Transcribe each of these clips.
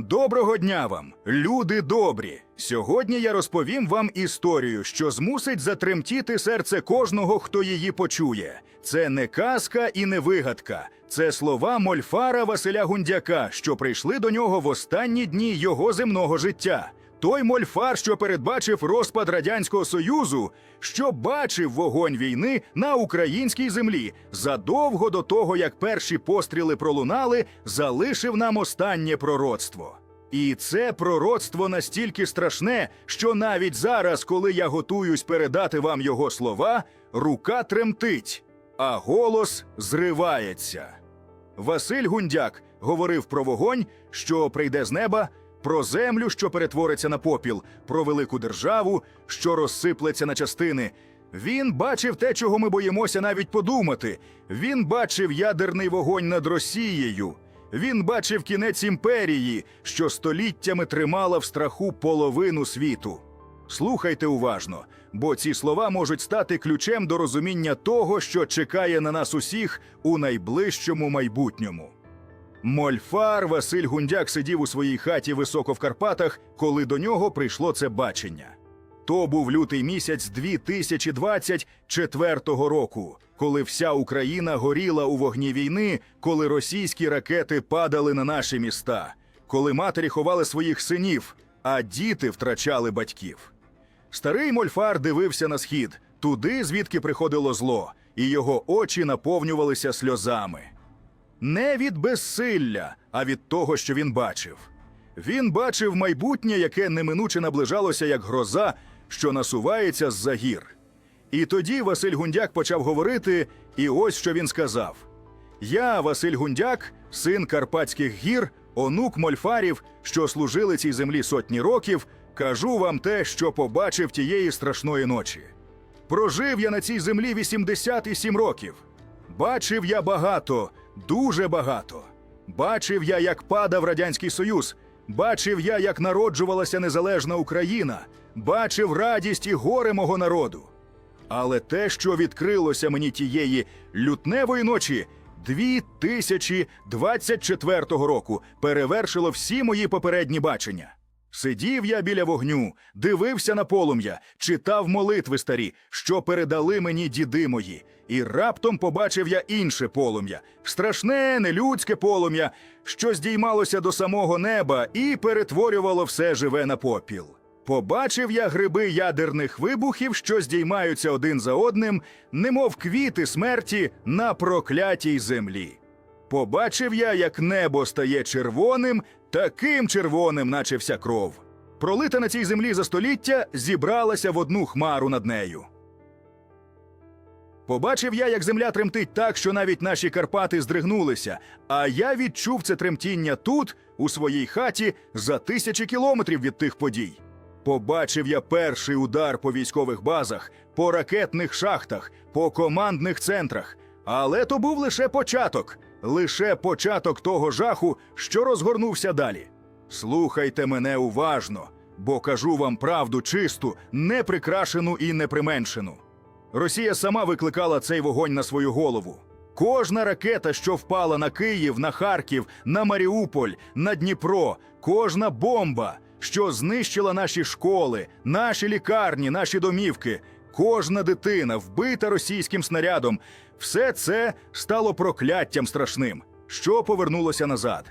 Доброго дня вам, люди добрі! Сьогодні я розповім вам історію, що змусить затремтіти серце кожного, хто її почує. Це не казка і не вигадка. Це слова мольфара Василя Гундяка, що прийшли до нього в останні дні його земного життя. Той мольфар, що передбачив розпад радянського союзу, що бачив вогонь війни на українській землі задовго до того, як перші постріли пролунали, залишив нам останнє пророцтво. І це пророцтво настільки страшне, що навіть зараз, коли я готуюсь передати вам його слова, рука тремтить, а голос зривається. Василь Гундяк говорив про вогонь, що прийде з неба, про землю, що перетвориться на попіл, про велику державу, що розсиплеться на частини. Він бачив те, чого ми боїмося навіть подумати. Він бачив ядерний вогонь над Росією. Він бачив кінець імперії, що століттями тримала в страху половину світу. Слухайте уважно, бо ці слова можуть стати ключем до розуміння того, що чекає на нас усіх у найближчому майбутньому. Мольфар Василь Гундяк сидів у своїй хаті високо в Карпатах, коли до нього прийшло це бачення. То був лютий місяць 2024 року, коли вся Україна горіла у вогні війни, коли російські ракети падали на наші міста, коли матері ховали своїх синів, а діти втрачали батьків. Старий мольфар дивився на схід, туди, звідки приходило зло, і його очі наповнювалися сльозами. Не від безсилля, а від того, що він бачив. Він бачив майбутнє, яке неминуче наближалося як гроза, що насувається з-за гір. І тоді Василь Гундяк почав говорити, і ось що він сказав: Я, Василь Гундяк, син Карпатських гір, онук мольфарів, що служили цій землі сотні років, кажу вам те, що побачив тієї страшної ночі. Прожив я на цій землі 87 років. Бачив я багато, дуже багато. Бачив я, як падав Радянський Союз. Бачив я, як народжувалася незалежна Україна. Бачив радість і горе мого народу. Але те, що відкрилося мені тієї лютневої ночі 2024 року, перевершило всі мої попередні бачення. Сидів я біля вогню, дивився на полум'я, читав молитви старі, що передали мені діди мої, і раптом побачив я інше полум'я, страшне, нелюдське полум'я, що здіймалося до самого неба і перетворювало все живе на попіл. Побачив я гриби ядерних вибухів, що здіймаються один за одним, немов квіти смерті на проклятій землі. Побачив я, як небо стає червоним, таким червоним, наче вся кров. Пролита на цій землі за століття зібралася в одну хмару над нею. Побачив я, як земля тремтить так, що навіть наші Карпати здригнулися, а я відчув це тремтіння тут, у своїй хаті, за тисячі кілометрів від тих подій. Побачив я перший удар по військових базах, по ракетних шахтах, по командних центрах. Але то був лише початок, лише початок того жаху, що розгорнувся далі. Слухайте мене уважно, бо кажу вам правду чисту, не прикрашену і не применшену. Росія сама викликала цей вогонь на свою голову. Кожна ракета, що впала на Київ, на Харків, на Маріуполь, на Дніпро, кожна бомба, що знищила наші школи, наші лікарні, наші домівки, кожна дитина, вбита російським снарядом, все це стало прокляттям страшним, що повернулося назад.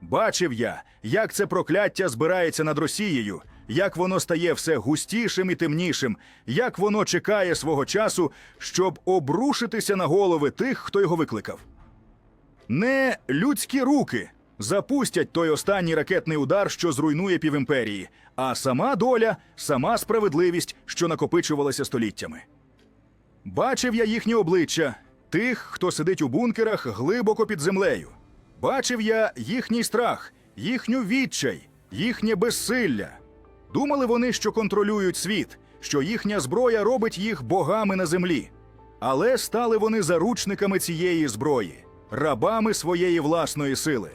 Бачив я, як це прокляття збирається над Росією, як воно стає все густішим і темнішим, як воно чекає свого часу, щоб обрушитися на голови тих, хто його викликав. Не людські руки запустять той останній ракетний удар, що зруйнує півімперії, а сама доля, сама справедливість, що накопичувалася століттями. Бачив я їхні обличчя, тих, хто сидить у бункерах глибоко під землею. Бачив я їхній страх, їхню відчай, їхнє безсилля. Думали вони, що контролюють світ, що їхня зброя робить їх богами на землі. Але стали вони заручниками цієї зброї, рабами своєї власної сили.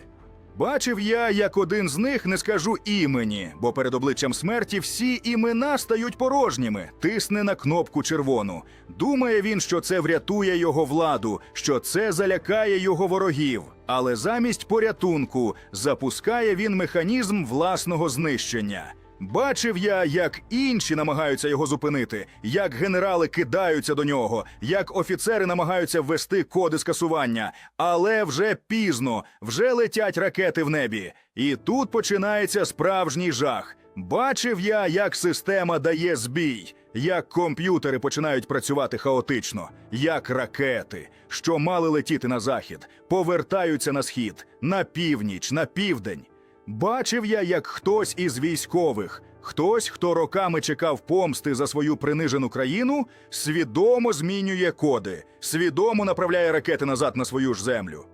Бачив я, як один з них не скажу імені, бо перед обличчям смерті всі імена стають порожніми. Тисне на кнопку червону. Думає він, що це врятує його владу, що це залякає його ворогів. Але замість порятунку запускає він механізм власного знищення. Бачив я, як інші намагаються його зупинити, як генерали кидаються до нього, як офіцери намагаються ввести коди скасування, але вже пізно, вже летять ракети в небі. І тут починається справжній жах. Бачив я, як система дає збій, як комп'ютери починають працювати хаотично, як ракети, що мали летіти на захід, повертаються на схід, на північ, на південь. Бачив я, як хтось із військових, хтось, хто роками чекав помсти за свою принижену країну, свідомо змінює коди, свідомо направляє ракети назад на свою ж землю.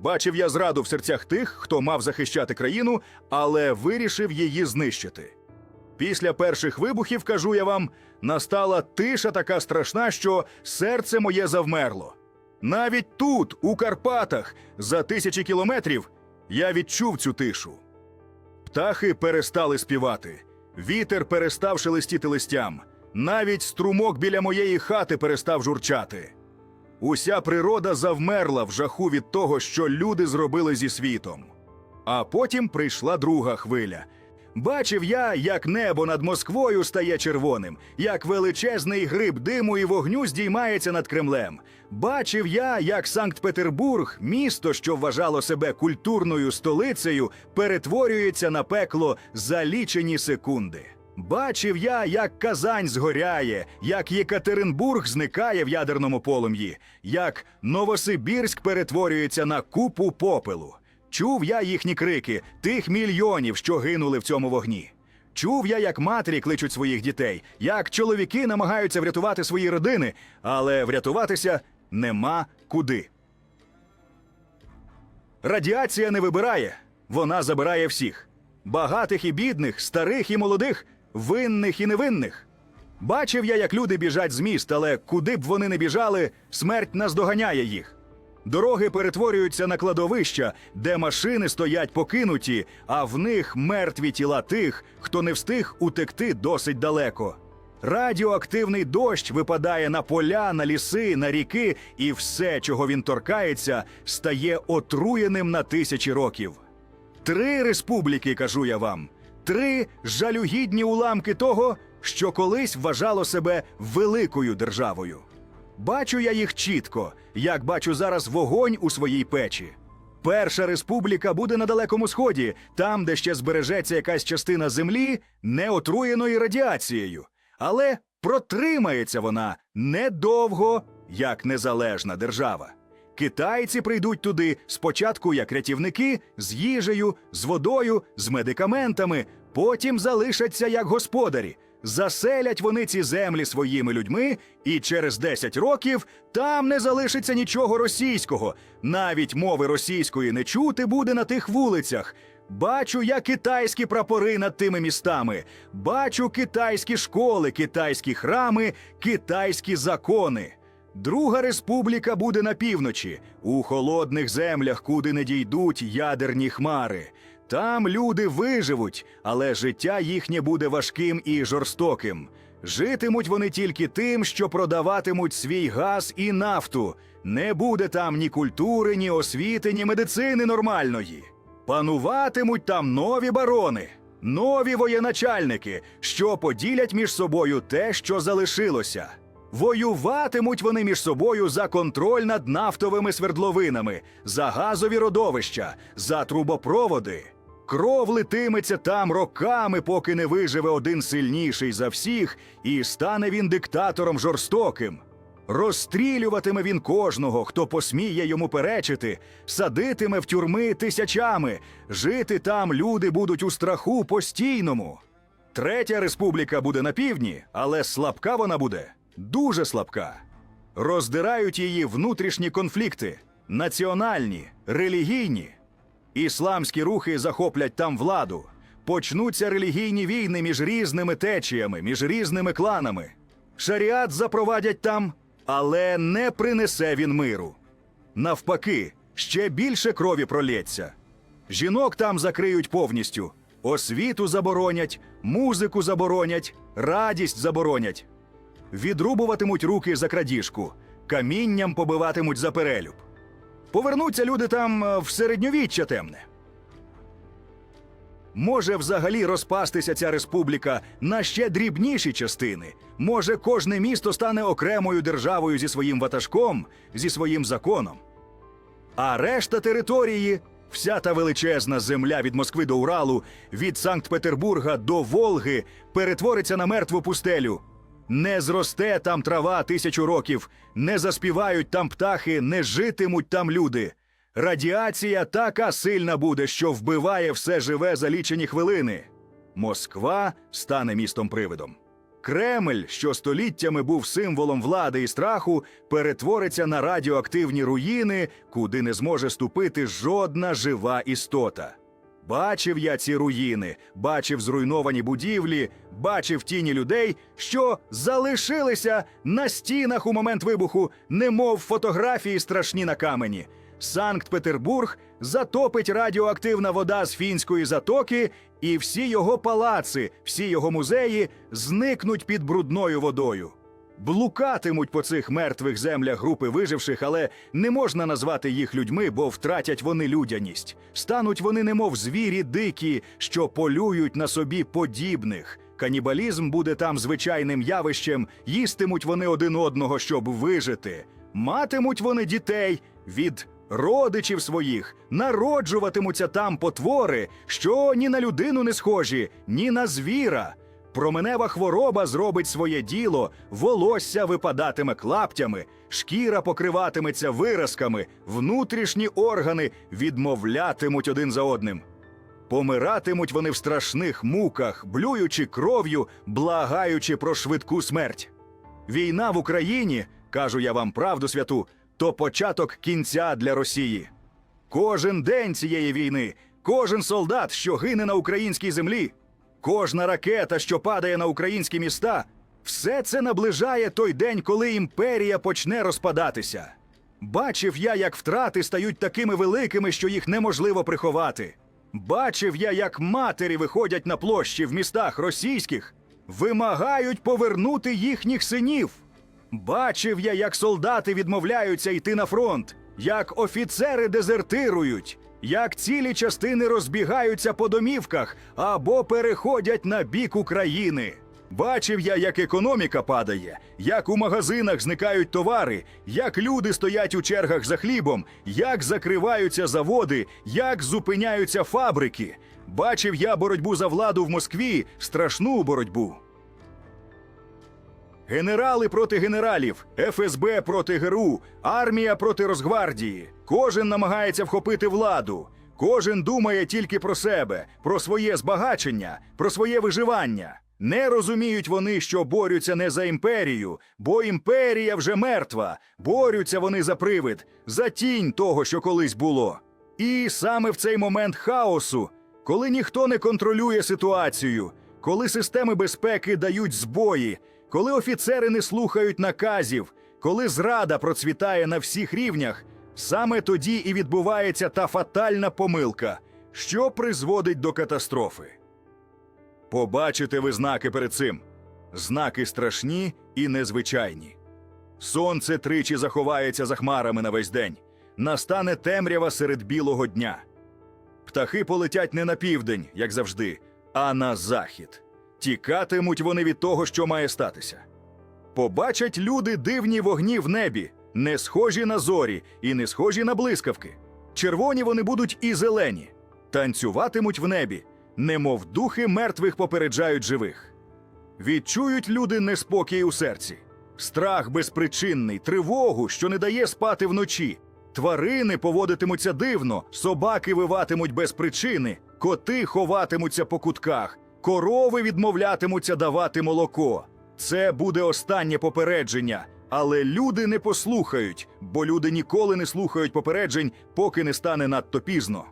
Бачив я зраду в серцях тих, хто мав захищати країну, але вирішив її знищити. Після перших вибухів, кажу я вам, настала тиша така страшна, що серце моє завмерло. Навіть тут, у Карпатах, за тисячі кілометрів, я відчув цю тишу. Птахи перестали співати, вітер перестав шелестіти листям, навіть струмок біля моєї хати перестав журчати. Уся природа завмерла в жаху від того, що люди зробили зі світом. А потім прийшла друга хвиля. Бачив я, як небо над Москвою стає червоним, як величезний гриб диму і вогню здіймається над Кремлем. Бачив я, як Санкт-Петербург, місто, що вважало себе культурною столицею, перетворюється на пекло за лічені секунди. Бачив я, як Казань згоряє, як Єкатеринбург зникає в ядерному полум'ї, як Новосибірськ перетворюється на купу попелу. Чув я їхні крики, тих мільйонів, що гинули в цьому вогні. Чув я, як матері кличуть своїх дітей, як чоловіки намагаються врятувати свої родини, але врятуватися нема куди. Радіація не вибирає, вона забирає всіх: багатих і бідних, старих і молодих, винних і невинних. Бачив я, як люди біжать з міст, але куди б вони не біжали, смерть наздоганяє їх. Дороги перетворюються на кладовища, де машини стоять покинуті, а в них мертві тіла тих, хто не встиг утекти досить далеко. Радіоактивний дощ випадає на поля, на ліси, на ріки, і все, чого він торкається, стає отруєним на тисячі років. Три республіки, кажу я вам, три жалюгідні уламки того, що колись вважало себе великою державою. Бачу я їх чітко, як бачу зараз вогонь у своїй печі. Перша республіка буде на далекому сході, там, де ще збережеться якась частина землі, не отруєної радіацією. Але протримається вона недовго, як незалежна держава. Китайці прийдуть туди спочатку як рятівники з їжею, з водою, з медикаментами, потім залишаться як господарі. Заселять вони ці землі своїми людьми, і через 10 років там не залишиться нічого російського. Навіть мови російської не чути буде на тих вулицях. Бачу я китайські прапори над тими містами, бачу китайські школи, китайські храми, китайські закони. Друга республіка буде на півночі, у холодних землях, куди не дійдуть ядерні хмари. Там люди виживуть, але життя їхнє буде важким і жорстоким. Житимуть вони тільки тим, що продаватимуть свій газ і нафту. Не буде там ні культури, ні освіти, ні медицини нормальної. Пануватимуть там нові барони, нові воєначальники, що поділять між собою те, що залишилося. Воюватимуть вони між собою за контроль над нафтовими свердловинами, за газові родовища, за трубопроводи. Кров летиметься там роками, поки не виживе один сильніший за всіх, і стане він диктатором жорстоким. Розстрілюватиме він кожного, хто посміє йому перечити, садитиме в тюрми тисячами, жити там люди будуть у страху постійному. Третя республіка буде на півдні, але слабка вона буде дуже слабка. Роздирають її внутрішні конфлікти, національні, релігійні. Ісламські рухи захоплять там владу. Почнуться релігійні війни між різними течіями, між різними кланами. Шаріат запровадять там, але не принесе він миру. Навпаки, ще більше крові пролється. Жінок там закриють повністю. Освіту заборонять, музику заборонять, радість заборонять. Відрубуватимуть руки за крадіжку, камінням побиватимуть за перелюб. Повернуться люди там е, в середньовіччя темне. Може взагалі розпастися ця республіка на ще дрібніші частини. Може, кожне місто стане окремою державою зі своїм ватажком, зі своїм законом. А решта території, вся та величезна земля від Москви до Уралу, від Санкт-Петербурга до Волги, перетвориться на мертву пустелю. Не зросте там трава тисячу років, не заспівають там птахи, не житимуть там люди. Радіація така сильна буде, що вбиває все живе за лічені хвилини. Москва стане містом привидом. Кремль, що століттями був символом влади і страху, перетвориться на радіоактивні руїни, куди не зможе ступити жодна жива істота. Бачив я ці руїни, бачив зруйновані будівлі, бачив тіні людей, що залишилися на стінах у момент вибуху, немов фотографії страшні на камені. Санкт-Петербург затопить радіоактивна вода з фінської затоки, і всі його палаци, всі його музеї зникнуть під брудною водою. Блукатимуть по цих мертвих землях групи виживших, але не можна назвати їх людьми, бо втратять вони людяність. Стануть вони немов звірі дикі, що полюють на собі подібних. Канібалізм буде там звичайним явищем, їстимуть вони один одного, щоб вижити. Матимуть вони дітей від родичів своїх, народжуватимуться там потвори, що ні на людину не схожі, ні на звіра. Променева хвороба зробить своє діло, волосся випадатиме клаптями, шкіра покриватиметься виразками, внутрішні органи відмовлятимуть один за одним. Помиратимуть вони в страшних муках, блюючи кров'ю, благаючи про швидку смерть. Війна в Україні, кажу я вам правду святу, то початок кінця для Росії. Кожен день цієї війни, кожен солдат, що гине на українській землі, кожна ракета, що падає на українські міста, все це наближає той день, коли імперія почне розпадатися. Бачив я, як втрати стають такими великими, що їх неможливо приховати. Бачив я, як матері виходять на площі в містах російських, вимагають повернути їхніх синів. Бачив я, як солдати відмовляються йти на фронт, як офіцери дезертирують, як цілі частини розбігаються по домівках або переходять на бік України. Бачив я, як економіка падає, як у магазинах зникають товари, як люди стоять у чергах за хлібом, як закриваються заводи, як зупиняються фабрики. Бачив я боротьбу за владу в Москві, страшну боротьбу. Генерали проти генералів, ФСБ проти ГРУ, армія проти Росгвардії. Кожен намагається вхопити владу. Кожен думає тільки про себе, про своє збагачення, про своє виживання. Не розуміють вони, що борються не за імперію, бо імперія вже мертва. Борються вони за привид, за тінь того, що колись було. І саме в цей момент хаосу, коли ніхто не контролює ситуацію, коли системи безпеки дають збої, коли офіцери не слухають наказів, коли зрада процвітає на всіх рівнях, саме тоді і відбувається та фатальна помилка, що призводить до катастрофи. Побачите ви знаки перед цим. Знаки страшні і незвичайні. Сонце тричі заховається за хмарами на весь день. Настане темрява серед білого дня. Птахи полетять не на південь, як завжди, а на захід. Тікатимуть вони від того, що має статися. Побачать люди дивні вогні в небі, не схожі на зорі і не схожі на блискавки. Червоні вони будуть і зелені, танцюватимуть в небі, немов духи мертвих попереджають живих. Відчують люди неспокій у серці, страх безпричинний, тривогу, що не дає спати вночі. Тварини поводитимуться дивно, собаки виватимуть без причини, коти ховатимуться по кутках, корови відмовлятимуться давати молоко. Це буде останнє попередження, але люди не послухають, бо люди ніколи не слухають попереджень, поки не стане надто пізно.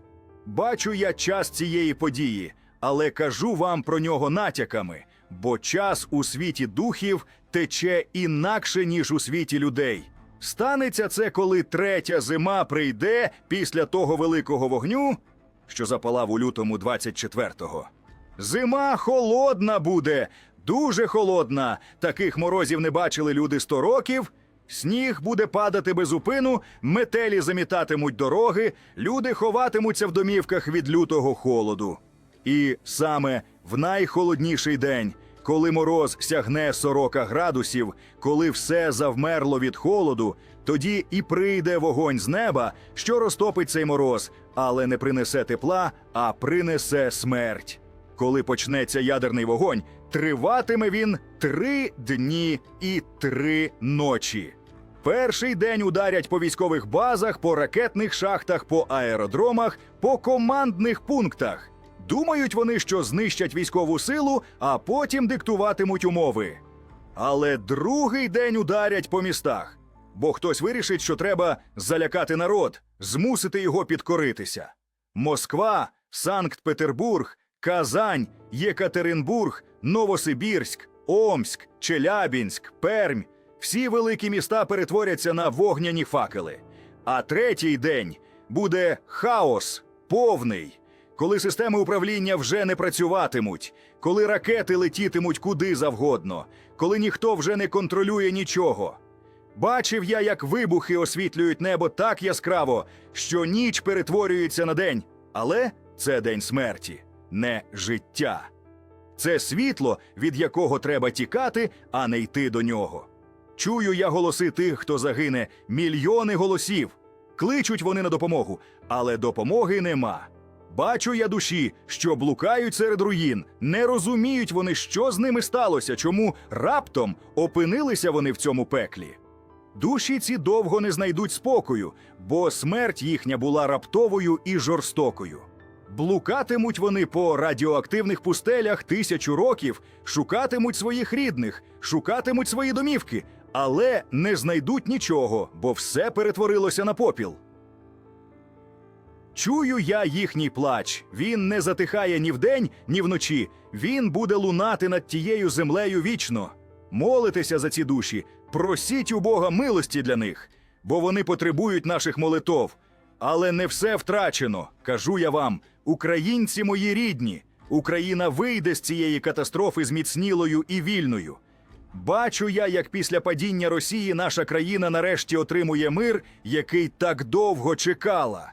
Бачу я час цієї події, але кажу вам про нього натяками, бо час у світі духів тече інакше, ніж у світі людей. Станеться це, коли третя зима прийде після того великого вогню, що запалав у лютому 24-го. Зима холодна буде, дуже холодна. Таких морозів не бачили люди сто років. Сніг буде падати без упину, метелі замітатимуть дороги, люди ховатимуться в домівках від лютого холоду. І саме в найхолодніший день, коли мороз сягне 40 градусів, коли все завмерло від холоду, тоді і прийде вогонь з неба, що розтопить цей мороз, але не принесе тепла, а принесе смерть. Коли почнеться ядерний вогонь, триватиме він три дні і три ночі. Перший день ударять по військових базах, по ракетних шахтах, по аеродромах, по командних пунктах. Думають вони, що знищать військову силу, а потім диктуватимуть умови. Але другий день ударять по містах, бо хтось вирішить, що треба залякати народ, змусити його підкоритися. Москва, Санкт-Петербург, Казань, Єкатеринбург, Новосибірськ, Омськ, Челябінськ, Пермь всі великі міста перетворяться на вогняні факели. А третій день буде хаос повний, коли системи управління вже не працюватимуть, коли ракети летітимуть куди завгодно, коли ніхто вже не контролює нічого. Бачив я, як вибухи освітлюють небо так яскраво, що ніч перетворюється на день, але це день смерті, не життя. Це світло, від якого треба тікати, а не йти до нього. Чую я голоси тих, хто загине, мільйони голосів. Кличуть вони на допомогу, але допомоги нема. Бачу я душі, що блукають серед руїн, не розуміють вони, що з ними сталося, чому раптом опинилися вони в цьому пеклі. Душі ці довго не знайдуть спокою, бо смерть їхня була раптовою і жорстокою. Блукатимуть вони по радіоактивних пустелях тисячу років, шукатимуть своїх рідних, шукатимуть свої домівки, але не знайдуть нічого, бо все перетворилося на попіл. Чую я їхній плач. Він не затихає ні вдень, ні вночі. Він буде лунати над тією землею вічно. Молитеся за ці душі, просіть у Бога милості для них, бо вони потребують наших молитов. Але не все втрачено, кажу я вам, українці мої рідні. Україна вийде з цієї катастрофи зміцнілою і вільною. Бачу я, як після падіння Росії наша країна нарешті отримує мир, який так довго чекала.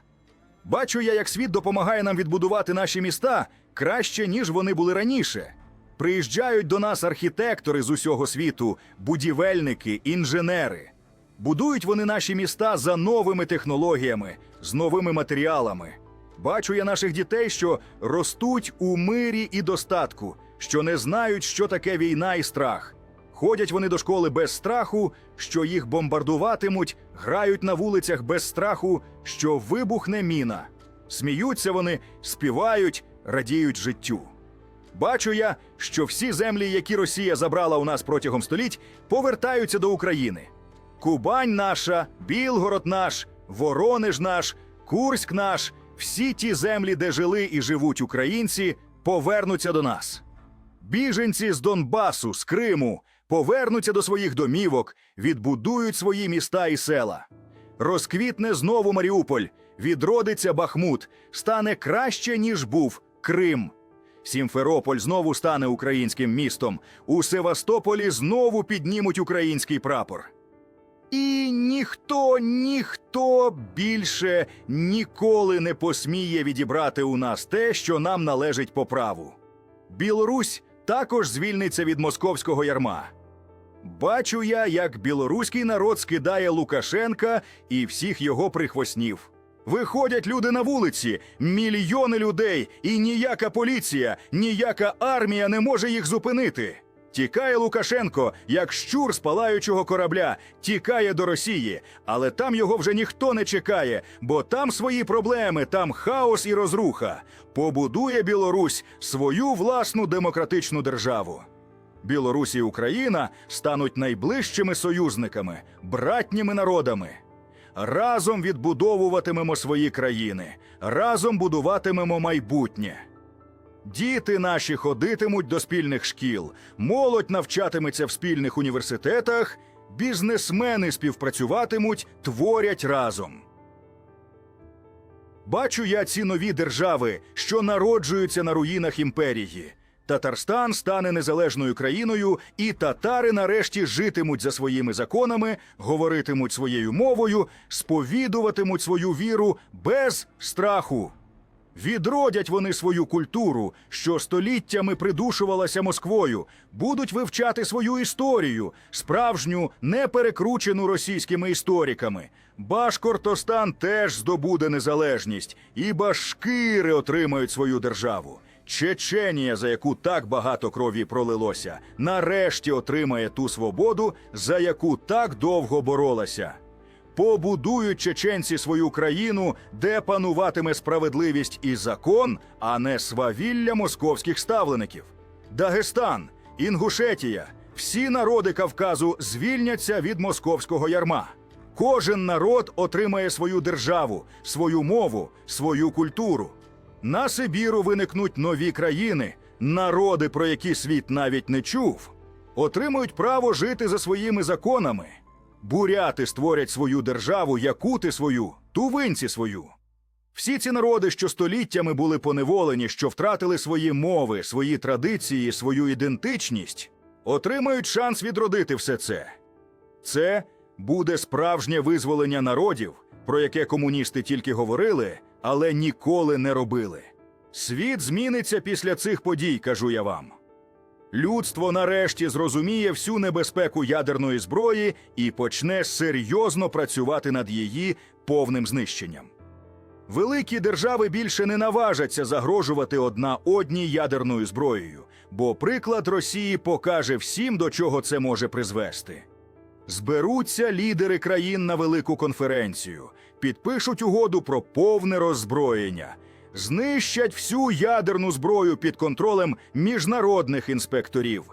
Бачу я, як світ допомагає нам відбудувати наші міста краще, ніж вони були раніше. Приїжджають до нас архітектори з усього світу, будівельники, інженери. Будують вони наші міста за новими технологіями, з новими матеріалами. Бачу я наших дітей, що ростуть у мирі і достатку, що не знають, що таке війна і страх. Ходять вони до школи без страху, що їх бомбардуватимуть, грають на вулицях без страху, що вибухне міна. Сміються вони, співають, радіють життю. Бачу я, що всі землі, які Росія забрала у нас протягом століть, повертаються до України. Кубань наша, Білгород наш, Воронеж наш, Курськ наш, всі ті землі, де жили і живуть українці, повернуться до нас. Біженці з Донбасу, з Криму повернуться до своїх домівок, відбудують свої міста і села. Розквітне знову Маріуполь, відродиться Бахмут, стане краще, ніж був Крим. Сімферополь знову стане українським містом. У Севастополі знову піднімуть український прапор. І ніхто, ніхто більше ніколи не посміє відібрати у нас те, що нам належить по праву. Білорусь також звільниться від московського ярма. Бачу я, як білоруський народ скидає Лукашенка і всіх його прихвостнів. Виходять люди на вулиці, мільйони людей, і ніяка поліція, ніяка армія не може їх зупинити. Тікає Лукашенко, як щур з палаючого корабля, тікає до Росії, але там його вже ніхто не чекає, бо там свої проблеми, там хаос і розруха. Побудує Білорусь свою власну демократичну державу. Білорусь і Україна стануть найближчими союзниками, братніми народами. Разом відбудовуватимемо свої країни, разом будуватимемо майбутнє. Діти наші ходитимуть до спільних шкіл, молодь навчатиметься в спільних університетах, бізнесмени співпрацюватимуть, творять разом. Бачу я ці нові держави, що народжуються на руїнах імперії. Татарстан стане незалежною країною, і татари нарешті житимуть за своїми законами, говоритимуть своєю мовою, сповідуватимуть свою віру без страху. Відродять вони свою культуру, що століттями придушувалася Москвою, будуть вивчати свою історію, справжню, не перекручену російськими істориками. Башкортостан теж здобуде незалежність, і башкири отримають свою державу. Чеченія, за яку так багато крові пролилося, нарешті отримає ту свободу, за яку так довго боролася. Побудують чеченці свою країну, де пануватиме справедливість і закон, а не свавілля московських ставлеників. Дагестан, Інгушетія, всі народи Кавказу звільняться від московського ярма. Кожен народ отримає свою державу, свою мову, свою культуру. На Сибіру виникнуть нові країни, народи, про які світ навіть не чув, отримують право жити за своїми законами. Буряти створять свою державу, якути свою, тувинці свою. Всі ці народи, що століттями були поневолені, що втратили свої мови, свої традиції, свою ідентичність, отримають шанс відродити все це. Це буде справжнє визволення народів, про яке комуністи тільки говорили, але ніколи не робили. Світ зміниться після цих подій, кажу я вам. Людство нарешті зрозуміє всю небезпеку ядерної зброї і почне серйозно працювати над її повним знищенням. Великі держави більше не наважаться загрожувати одна одній ядерною зброєю, бо приклад Росії покаже всім, до чого це може призвести. Зберуться лідери країн на велику конференцію, підпишуть угоду про повне роззброєння, знищать всю ядерну зброю під контролем міжнародних інспекторів.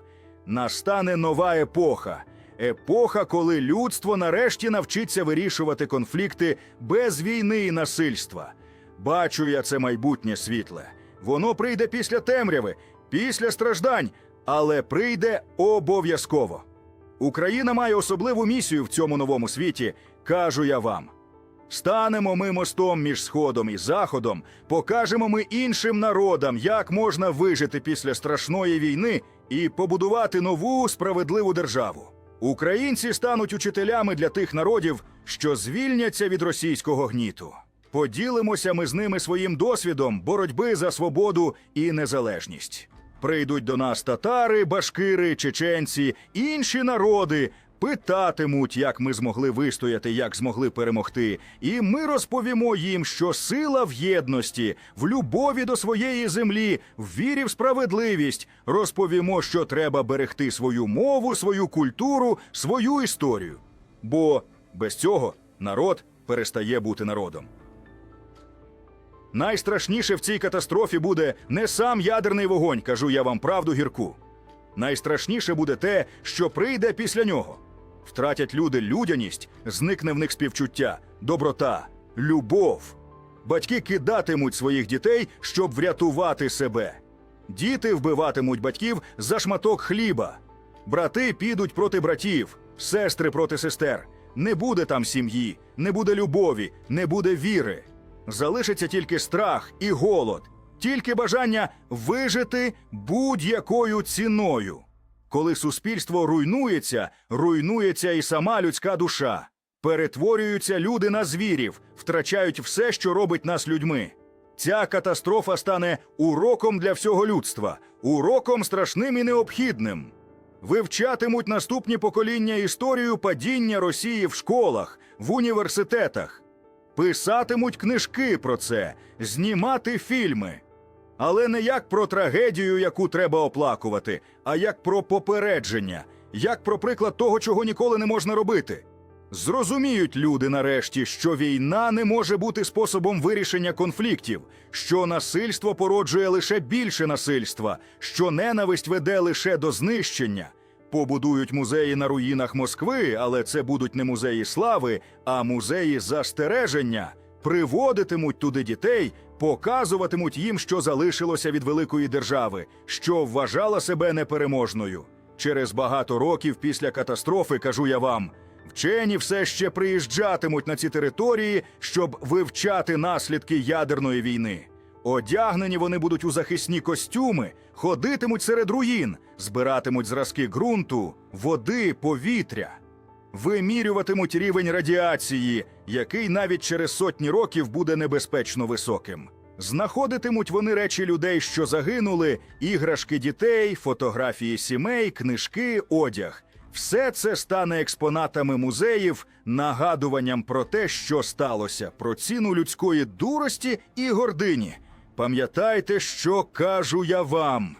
Настане нова епоха. Епоха, коли людство нарешті навчиться вирішувати конфлікти без війни і насильства. Бачу я це майбутнє світле. Воно прийде після темряви, після страждань, але прийде обов'язково. Україна має особливу місію в цьому новому світі, кажу я вам. Станемо ми мостом між Сходом і Заходом, покажемо ми іншим народам, як можна вижити після страшної війни і побудувати нову справедливу державу. Українці стануть учителями для тих народів, що звільняться від російського гніту. Поділимося ми з ними своїм досвідом боротьби за свободу і незалежність. Прийдуть до нас татари, башкири, чеченці, інші народи, питатимуть, як ми змогли вистояти, як змогли перемогти. І ми розповімо їм, що сила в єдності, в любові до своєї землі, в вірі в справедливість. Розповімо, що треба берегти свою мову, свою культуру, свою історію. Бо без цього народ перестає бути народом. Найстрашніше в цій катастрофі буде не сам ядерний вогонь, кажу я вам правду гірку. Найстрашніше буде те, що прийде після нього. Втратять люди людяність, зникне в них співчуття, доброта, любов. Батьки кидатимуть своїх дітей, щоб врятувати себе. Діти вбиватимуть батьків за шматок хліба. Брати підуть проти братів, сестри проти сестер. Не буде там сім'ї, не буде любові, не буде віри. Залишиться тільки страх і голод, тільки бажання вижити будь-якою ціною. Коли суспільство руйнується, руйнується і сама людська душа. Перетворюються люди на звірів, втрачають все, що робить нас людьми. Ця катастрофа стане уроком для всього людства, уроком страшним і необхідним. Вивчатимуть наступні покоління історію падіння Росії в школах, в університетах. Писатимуть книжки про це, знімати фільми. Але не як про трагедію, яку треба оплакувати, а як про попередження, як про приклад того, чого ніколи не можна робити. Зрозуміють люди нарешті, що війна не може бути способом вирішення конфліктів, що насильство породжує лише більше насильства, що ненависть веде лише до знищення. Побудують музеї на руїнах Москви, але це будуть не музеї слави, а музеї застереження. Приводитимуть туди дітей, показуватимуть їм, що залишилося від великої держави, що вважала себе непереможною. Через багато років після катастрофи, кажу я вам, Вчені все ще приїжджатимуть на ці території, щоб вивчати наслідки ядерної війни. Одягнені вони будуть у захисні костюми, ходитимуть серед руїн, збиратимуть зразки ґрунту, води, повітря, вимірюватимуть рівень радіації, який навіть через сотні років буде небезпечно високим. Знаходитимуть вони речі людей, що загинули, іграшки дітей, фотографії сімей, книжки, одяг. Все це стане експонатами музеїв, нагадуванням про те, що сталося, про ціну людської дурості і гордині. Пам'ятайте, що кажу я вам.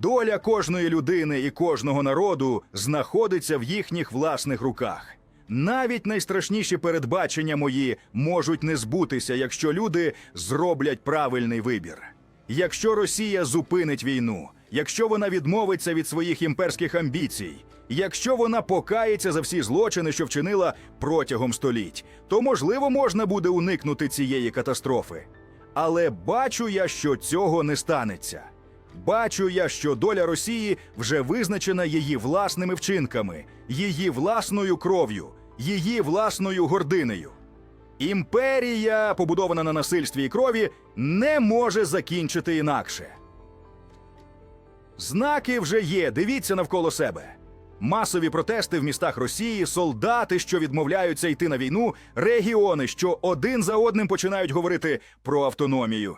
Доля кожної людини і кожного народу знаходиться в їхніх власних руках. Навіть найстрашніші передбачення мої можуть не збутися, якщо люди зроблять правильний вибір. Якщо Росія зупинить війну, якщо вона відмовиться від своїх імперських амбіцій, якщо вона покається за всі злочини, що вчинила протягом століть, то можливо можна буде уникнути цієї катастрофи. Але бачу я, що цього не станеться. Бачу я, що доля Росії вже визначена її власними вчинками, її власною кров'ю, її власною гординею. Імперія, побудована на насильстві і крові, не може закінчити інакше. Знаки вже є, дивіться навколо себе. Масові протести в містах Росії, солдати, що відмовляються йти на війну, регіони, що один за одним починають говорити про автономію.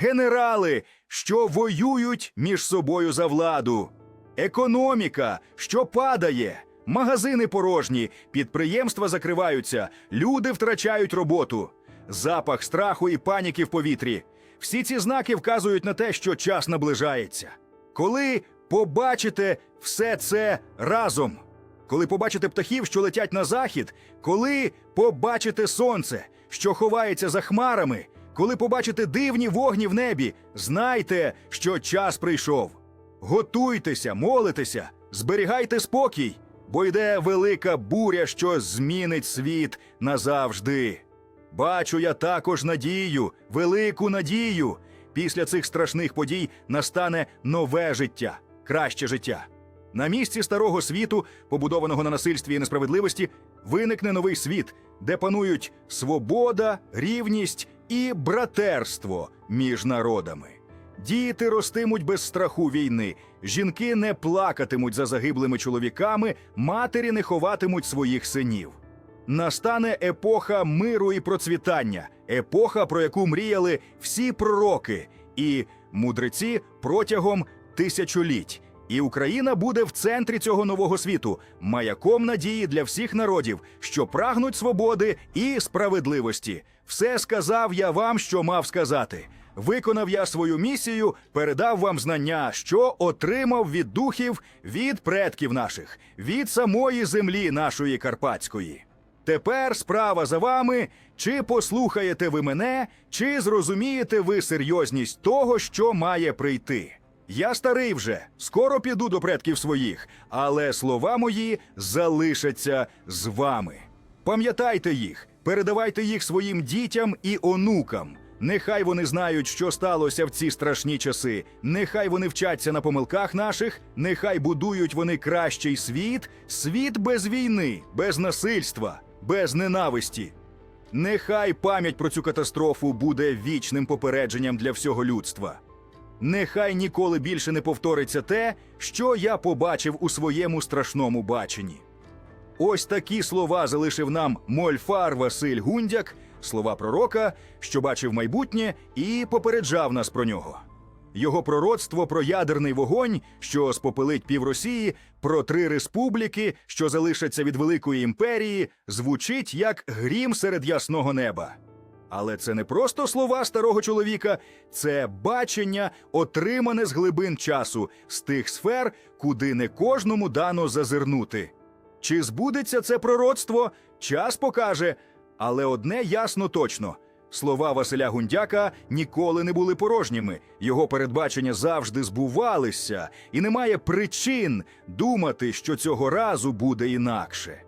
Генерали, що воюють між собою за владу, економіка, що падає, магазини порожні, підприємства закриваються, люди втрачають роботу, запах страху і паніки в повітрі. Всі ці знаки вказують на те, що час наближається. Коли побачите все це разом, коли побачите птахів, що летять на захід, коли побачите сонце, що ховається за хмарами, коли побачите дивні вогні в небі, знайте, що час прийшов. Готуйтеся, молитеся, зберігайте спокій, бо йде велика буря, що змінить світ назавжди. Бачу я також надію, велику надію. Після цих страшних подій настане нове життя, краще життя. На місці старого світу, побудованого на насильстві і несправедливості, виникне новий світ, де панують свобода, рівність і братерство між народами. Діти ростимуть без страху війни, жінки не плакатимуть за загиблими чоловіками, матері не ховатимуть своїх синів. Настане епоха миру і процвітання, епоха, про яку мріяли всі пророки і мудреці протягом тисячоліть. І Україна буде в центрі цього нового світу, маяком надії для всіх народів, що прагнуть свободи і справедливості. Все сказав я вам, що мав сказати. Виконав я свою місію, передав вам знання, що отримав від духів, від предків наших, від самої землі нашої карпатської. Тепер справа за вами, чи послухаєте ви мене, чи зрозумієте ви серйозність того, що має прийти. Я старий вже, скоро піду до предків своїх, але слова мої залишаться з вами. Пам'ятайте їх, передавайте їх своїм дітям і онукам. Нехай вони знають, що сталося в ці страшні часи. Нехай вони вчаться на помилках наших, нехай будують вони кращий світ, світ без війни, без насильства, без ненависті. Нехай пам'ять про цю катастрофу буде вічним попередженням для всього людства. Нехай ніколи більше не повториться те, що я побачив у своєму страшному баченні. Ось такі слова залишив нам Мольфар Василь Гундяк, слова пророка, що бачив майбутнє і попереджав нас про нього. Його пророцтво про ядерний вогонь, що спопелить пів Росії, про три республіки, що залишаться від Великої імперії, звучить як грім серед ясного неба. Але це не просто слова старого чоловіка, це бачення, отримане з глибин часу, з тих сфер, куди не кожному дано зазирнути. Чи збудеться це пророцтво, час покаже, але одне ясно точно. Слова Василя Гундяка ніколи не були порожніми, його передбачення завжди збувалися, і немає причин думати, що цього разу буде інакше.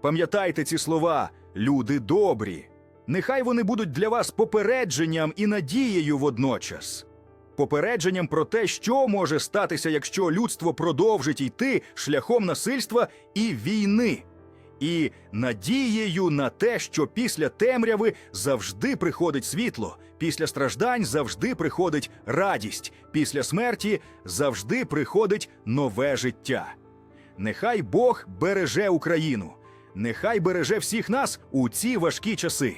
Пам'ятайте ці слова, люди добрі. Нехай вони будуть для вас попередженням і надією водночас. Попередженням про те, що може статися, якщо людство продовжить йти шляхом насильства і війни. і надією на те, що після темряви завжди приходить світло, після страждань завжди приходить радість, після смерті завжди приходить нове життя. Нехай Бог береже Україну, нехай береже всіх нас у ці важкі часи.